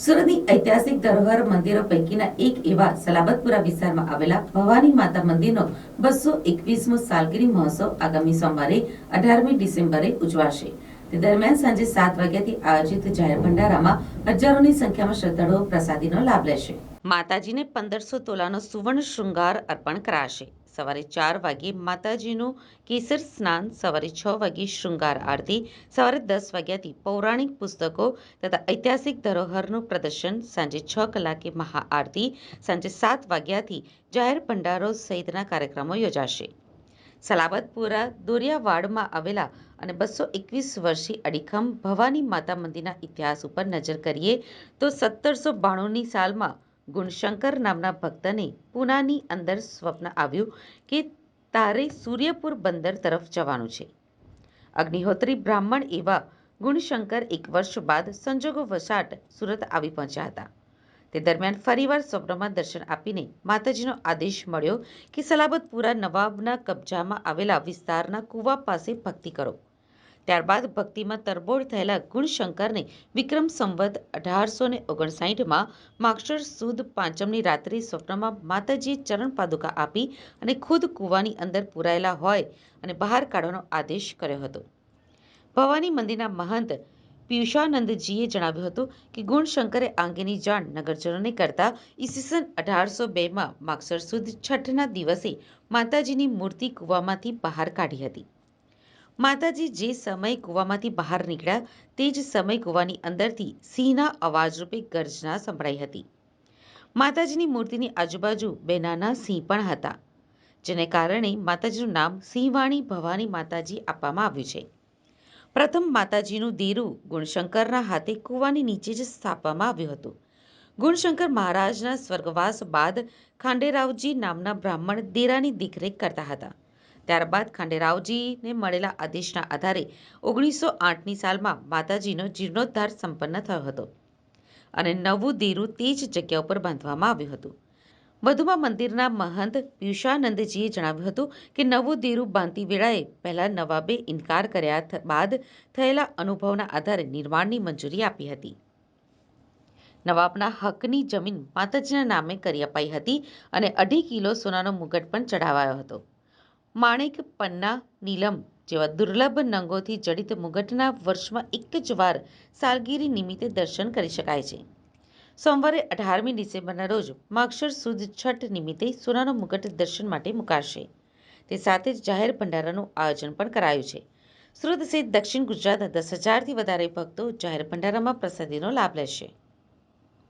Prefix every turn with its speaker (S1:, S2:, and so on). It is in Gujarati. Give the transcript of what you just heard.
S1: સુરતની ઐતિહાસિક ધરોહર મંદિરો પૈકીના એક એવા સલાબતપુરા વિસ્તારમાં આવેલા ભવાની માતા મંદિરનો બસો એકવીસમો સાલગીરી મહોત્સવ આગામી સોમવારે અઢારમી ડિસેમ્બરે ઉજવાશે. તે દરમિયાન સાંજે સાત વાગ્યાથી આયોજિત જાહેર ભંડારામાં હજારોની સંખ્યામાં શ્રદ્ધાળુઓ પ્રસાદીનો લાભ લેશે. માતાજીને પંદરસો તોલાનો સુવર્ણ શૃંગાર અર્પણ કરાશે. સવારે ચાર વાગ્યે માતાજીનું કેસર સ્નાન, સવારે છ વાગે શૃંગાર આરતી, સવારે દસ વાગ્યાથી પૌરાણિક પુસ્તકો તથા ઐતિહાસિક ધરોહરનું પ્રદર્શન, સાંજે છ કલાકે મહાઆરતી સાંજે સાત વાગ્યાથી જાહેર ભંડારો સહિતના કાર્યક્રમો યોજાશે. સલાબતપુરા દોરિયાવાડમાં આવેલા અને બસો એકવીસ વર્ષી અડીખમ ભવાની માતા મંદિરના ઇતિહાસ ઉપર નજર કરીએ તો સત્તરસો બાણુંની સાલમાં ગુણશંકર નામના ભક્તને પૂનાની અંદર સ્વપ્ન આવ્યું કે તારે સૂર્યપુર બંદર તરફ જવાનું છે. અગ્નિહોત્રી બ્રાહ્મણ એવા ગુણશંકર એક વર્ષ બાદ સંજોગો વસાટ સુરત આવી પહોંચ્યા હતા. તે દરમિયાન ફરીવાર સ્વપ્નમાં દર્શન આપીને માતાજીનો આદેશ મળ્યો કે સલાબતપુરા નવાબના કબજામાં આવેલા વિસ્તારના કુવા પાસે ભક્તિ કરો. ત્યારબાદ ભક્તિમાં તરબોળ થયેલા ગુણશંકરને વિક્રમ સંવત અઢારસો ને ઓગણસાઠમાં માક્ષર સુદ પાંચમની રાત્રિ સ્વપ્નમાં માતાજીએ ચરણ પાદુકા આપી અને ખુદ કૂવાની અંદર પુરાયેલા હોય અને બહાર કાઢવાનો આદેશ કર્યો હતો. ભવાની મંદિરના મહંત પિયુષાનંદજીએ જણાવ્યું હતું કે ગુણશંકરે આ અંગેની જાણ નગરજનોને કરતા ઈસવીસન અઢારસો બેમાં માક્ષર સુદ છઠના દિવસે માતાજીની મૂર્તિ કૂવામાંથી બહાર કાઢી હતી. માતાજી જે સમય કૂવામાંથી બહાર નીકળ્યા, તે જ સમય કૂવાની અંદરથી સિંહના અવાજરૂપે ગર્જના સંભળાઈ હતી. માતાજીની મૂર્તિની આજુબાજુ બે નાના સિંહ પણ હતા, જેને કારણે માતાજીનું નામ સિંહવાણી ભવાની માતાજી આપવામાં આવ્યું છે. પ્રથમ માતાજીનું દેરું ગુણશંકરના હાથે કૂવાની નીચે જ સ્થાપવામાં આવ્યું હતું. ગુણશંકર મહારાજના સ્વર્ગવાસ બાદ ખાંડેરાવજી નામના બ્રાહ્મણ દેરાની દેખરેખ કરતા હતા. ત્યારબાદ ખાંડેરાવજીને મળેલા આદેશના આધારે ઓગણીસો આઠની સાલમાં માતાજીનો જીર્ણોદ્ધાર સંપન્ન થયો હતો અને નવું દીરું તે જ જગ્યા ઉપર બાંધવામાં આવ્યું હતું. વધુમાં મંદિરના મહંત પિયુષાનંદજીએ જણાવ્યું હતું કે નવું દીરું બાંધતી વેળાએ પહેલાં નવાબે ઇનકાર કર્યા બાદ થયેલા અનુભવના આધારે નિર્માણની મંજૂરી આપી હતી. નવાબના હકની જમીન માતાજીના નામે કરી અપાઈ હતી અને અઢી કિલો સોનાનો મુગટ પણ ચઢાવાયો હતો. માણેક પન્ના નીલમ જેવા દુર્લભ નંગોથી જડિત મુગટના વર્ષમાં એક જ વાર સાલગીરી નિમિત્તે દર્શન કરી શકાય છે. સોમવારે અઢારમી ડિસેમ્બરના રોજ માગશર સુદ છઠ નિમિત્તે સોનાનો મુગટ દર્શન માટે મુકાશે. તે સાથે જ જાહેર ભંડારાનું આયોજન પણ કરાયું છે. સુરત સહિત દક્ષિણ ગુજરાતના દસ હજારથી વધારે ભક્તો જાહેર ભંડારામાં પ્રસાદીનો લાભ લેશે.